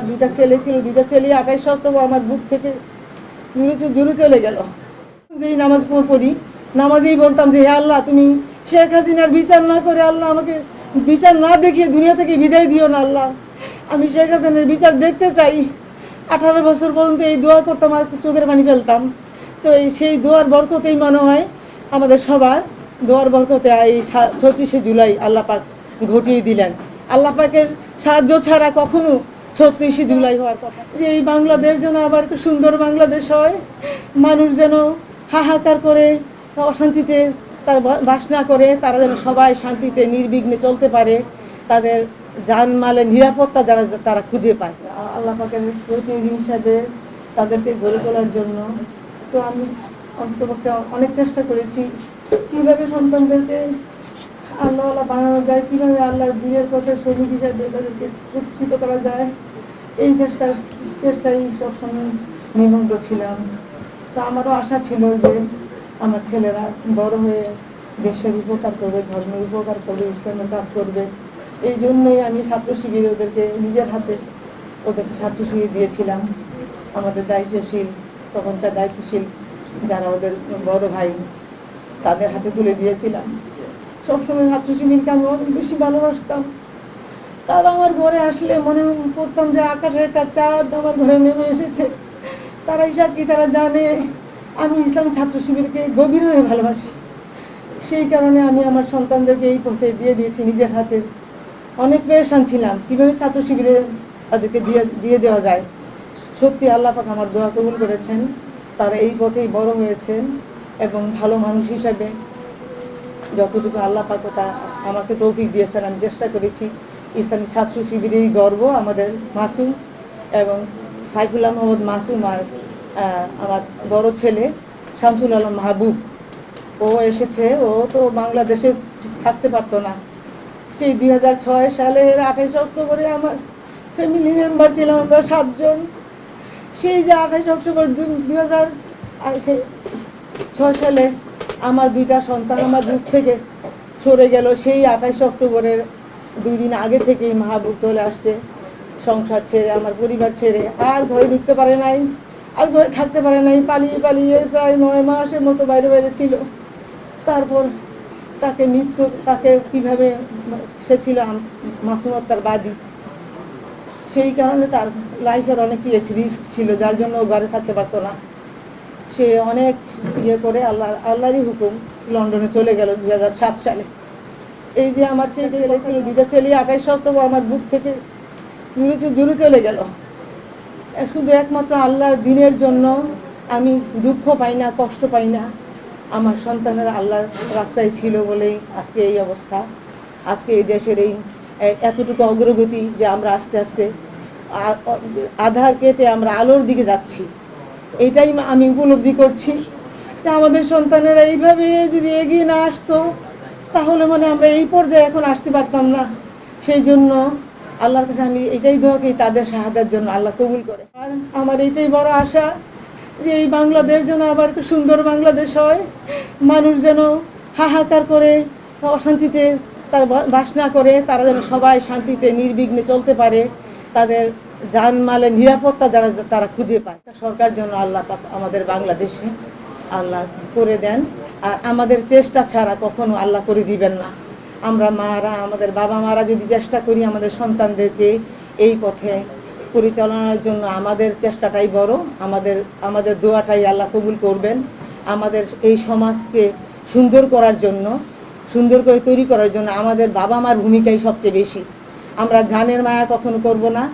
দুটা ছেলে ছিল দুটা ছেলে আঠাইশ অক্টোবর আমার বুক থেকে চ- চলে গেল। যেই নামাজ পড়ি নামাজেই বলতাম যে, হে আল্লাহ, তুমি শেখ হাসিনার বিচার না করে আল্লাহ আমাকে বিচার না দেখিয়ে দুনিয়া থেকে বিদায় দিও না আল্লাহ। আমি শেখ হাসিনার বিচার দেখতে চাই। আঠারো বছর পর্যন্ত এই দোয়া করতাম, আর চোখের পানি ফেলতাম। তো এই সেই দোয়ার বরকতেই মনে হয় আমাদের সবার দোয়ার বরকতে এই ছত্রিশে জুলাই আল্লাহ পাক ঘটিয়ে দিলেন। আল্লাহ পাকের সাহায্য ছাড়া কখনো ছত্রিশে জুলাই হওয়ার কথা। যে এই বাংলাদেশ যেন আবার সুন্দর বাংলাদেশ হয়, মানুষ যেন হাহাকার করে, অশান্তিতে তার বাস না করে, তারা যেন সবাই শান্তিতে, নির্বিঘ্নে চলতে পারে, তাদের জানমালের নিরাপত্তা যারা তারা খুঁজে পায়। আ- আল্লাহ পাকের প্রতিনিধি হিসাবে তাদেরকে গড়ে তোলার জন্য তো আমি অন্তপক্ষে অনেক চেষ্টা করেছি। কীভাবে সন্তানদেরকে আল্লাহ আল্লাহ বানানো যায়, কীভাবে আল্লাহর দিনের পথে সৈনিক হিসাবে তাদেরকে প্রতিষ্ঠিত করা যায় এই চেষ্টা চেষ্টাই সবসময় নিমগ্ন ছিলাম। তো আমারও আশা ছিল যে আমার ছেলেরা বড় হয়ে দেশের উপকার করবে, ধর্মের উপকার করবে ইসলামের কাজ করবে। এই জন্যই আমি ছাত্র শিবিরে ওদেরকে নিজের হাতে ওদেরকে ছাত্র শিবির দিয়েছিলাম। আমাদের দায়িত্বশীল, তখনকার দায়িত্বশীল যারা ওদের বড় ভাই, তাদের হাতে তুলে দিয়েছিলাম। সবসময় ছাত্র শিবিরকে আমি বেশি ভালোবাসতাম। তারা আমার ঘরে আসলে মনে করতাম যে আকাশের একটা চাঁদ আমার ঘরে নেমে এসেছে। তারাই কি তারা জানে আমি ইসলাম ছাত্র শিবিরকে গভীরভাবে ভালোবাসি। সেই কারণে আমি আমার সন্তানদেরকে এই পথে দিয়ে দিয়েছি নিজের হাতে। অনেক পেরেশান ছিলাম, কীভাবে ছাত্র শিবিরে তাদেরকে দিয়ে দিয়ে দেওয়া যায়। সত্যি আল্লাহ পাক আমার দোয়া কবুল করেছেন। তারা এই পথেই বড় হয়েছেন এবং ভালো মানুষ হিসাবে যতটুকু আল্লাহ পাক তা আমাকে তৌফিক দিয়েছেন, আমি চেষ্টা করেছি। ইসলামী ছাত্র শিবিরেরই গর্ব আমাদের মাসুম এবং সাইফুল্লাহ মোহাম্মদ মাসুম আর আমার বড় ছেলে শামসুল আলম মাহবুব। ও এসেছে, ও তো বাংলাদেশে থাকতে পারতো না। সেই দুই হাজার ছয় সালের আঠাশ অক্টোবরে আমার ফ্যামিলি মেম্বার ছিলাম আমরা সাতজন। সেই যে আঠাশ অক্টোবর দুই হাজার ছয় সালে আমার দুইটা সন্তান আমার বুক থেকে সরে গেল। সেই আঠাশ অক্টোবরের দুই দিন আগে থেকেই মাহবুব চলে আসছে, সংসার ছেড়ে, আমার পরিবার ছেড়ে, আর ঘরে ঢুকতে পারে নাই, আর ঘরে থাকতে পারে নাই, পালিয়ে পালিয়ে প্রায় নয় মাসের মতো বাইরে বাইরে ছিল। তারপর তাকে মৃত্যু, তাকে কীভাবে সে ছিল মাসুমত্তার বাদী। সেই কারণে তার লাইফের অনেক ইয়ে রিস্ক ছিল, যার জন্য ও ঘরে থাকতে পারতো না। সে অনেক ইয়ে করে আল্লাহ, আল্লাহরই হুকুম, লন্ডনে চলে গেল দু হাজার সাত সালে। এই যে আমার সেই ছেলে ছিল দুটা ছেলে আঠাইশ অক্টোবর আমার বুক থেকে দূরে দূরে চলে গেল। শুধু একমাত্র আল্লাহর দিনের জন্য আমি দুঃখ পাই না, কষ্ট পাই না। আমার সন্তানের আল্লাহর রাস্তায় ছিল বলেই আজকে এই অবস্থা। আজকে এই দেশের এই এতটুকু অগ্রগতি যে আমরা আস্তে আস্তে আধার কেটে আমরা আলোর দিকে যাচ্ছি। এইটাই আমি উপলব্ধি করছি। যে আমাদের সন্তানেরা এইভাবে যদি এগিয়ে না আসতো তাহলে মানে আমরা এই পর্যায়ে এখন আসতে পারতাম না। সেই জন্য আল্লাহর কাছে আমি এটাই দোয়া করি, তাদের সাহায্যের জন্য আল্লাহ কবুল করে। আর আমার এটাই বড় আশা যে এই বাংলাদেশ যেন আবার সুন্দর বাংলাদেশ হয়, মানুষ যেন হাহাকার করে, অশান্তিতে তার বাস না করে, তারা যেন সবাই শান্তিতে, নির্বিঘ্নে চলতে পারে, তাদের জানমালের নিরাপত্তা যারা, তারা খুঁজে পায়। সরকার যেন আল্লাহ আমাদের বাংলাদেশে আল্লাহ করে দেন। আর আমাদের চেষ্টা ছাড়া কখনো আল্লাহ করে দিবেন না। আমরা মারা, আমাদের বাবা মারা যদি চেষ্টা করি আমাদের সন্তানদেরকে এই পথে পরিচালনার জন্য, আমাদের চেষ্টাটাই বড়, আমাদের আমাদের দোয়াটাই আল্লাহ কবুল করবেন। আমাদের এই সমাজকে সুন্দর করার জন্য, সুন্দর করে তৈরি করার জন্য আমাদের বাবা মার ভূমিকাই সবচেয়ে বেশি। আমরা জানের মায়া কখনো করব না।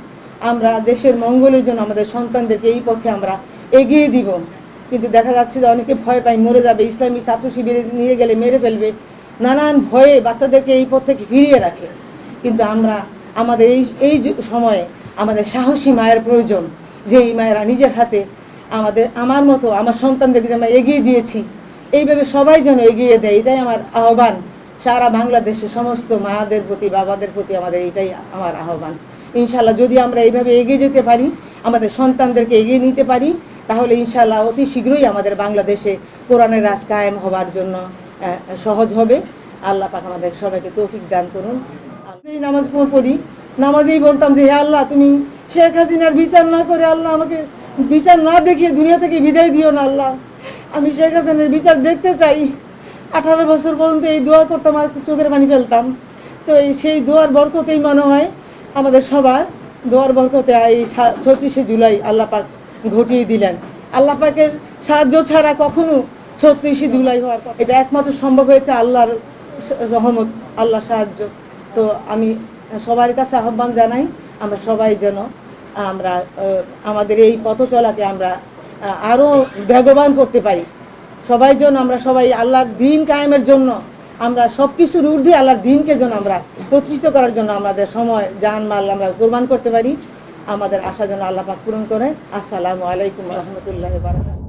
আমরা দেশের মঙ্গলের জন্য আমাদের সন্তানদেরকে এই পথে আমরা এগিয়ে দিব। কিন্তু দেখা যাচ্ছে যে অনেকে ভয় পায়, মরে যাবে, ইসলামী ছাত্র শিবিরে নিয়ে গেলে মেরে ফেলবে। নানান ভয়ে বাচ্চাদেরকে এই পথ থেকে ফিরিয়ে রাখে। কিন্তু আমরা, আমাদের এই এই সময়ে আমাদের সাহসী মায়ের প্রয়োজন, যে এই মায়েরা নিজের হাতে আমাদের, আমার মতো, আমার সন্তানদেরকে যে আমরা এগিয়ে দিয়েছি, এইভাবে সবাই যেন এগিয়ে দেয়, এটাই আমার আহ্বান। সারা বাংলাদেশে সমস্ত মাদের প্রতি, বাবাদের প্রতি আমাদের এটাই আমার আহ্বান। ইনশাল্লাহ যদি আমরা এইভাবে এগিয়ে যেতে পারি, আমাদের সন্তানদেরকে এগিয়ে নিতে পারি তাহলে ইনশাল্লাহ অতি শীঘ্রই আমাদের বাংলাদেশে কোরআনের রাজ কায়েম হবার জন্য সহজ হবে। আল্লাহ পাক আমাদের সবাইকে তৌফিক দান করুন। এই নামাজ পড়ি নামাজেই বলতাম যে, হে আল্লাহ, তুমি শেখ হাসিনার বিচার না করে আল্লাহ আমাকে বিচার না দেখিয়ে দুনিয়া থেকে বিদায় দিও না আল্লাহ। আমি শেখ হাসিনার বিচার দেখতে চাই। আঠারো বছর পর্যন্ত এই দোয়া করতাম আর চোখের পানি ফেলতাম। তো এই সেই দোয়ার বরকতেই মনে হয় আমাদের সবার দোয়ার বরকতে এই ছত্রিশে জুলাই আল্লাহ পাক ঘটিয়ে দিলেন। আল্লাহ পাকের সাহায্য ছাড়া কখনো ছত্রিশে জুলাই হওয়ার এটা একমাত্র সম্ভব হয়েছে আল্লাহর রহমত, আল্লাহর সাহায্য। তো আমি সবার কাছে আহ্বান জানাই, আমরা সবাই যেন আমরা আমাদের এই পথ চলাকে আমরা আরও আরও বেগবান করতে পারি। সবাই যেন আমরা সবাই আল্লাহর দিন কায়েমের জন্য আমরা সব কিছুর ঊর্ধ্বে আল্লাহর দিনকে যেন আমরা প্রতিষ্ঠিত করার জন্য আমাদের সময়, জান, মাল আমরা কোরবান করতে পারি। আমাদের আশা যেন আল্লাহ পাক পূরণ করে আসসালামু আলাইকুম রহমতুল্লাহ বারাকাতুহু।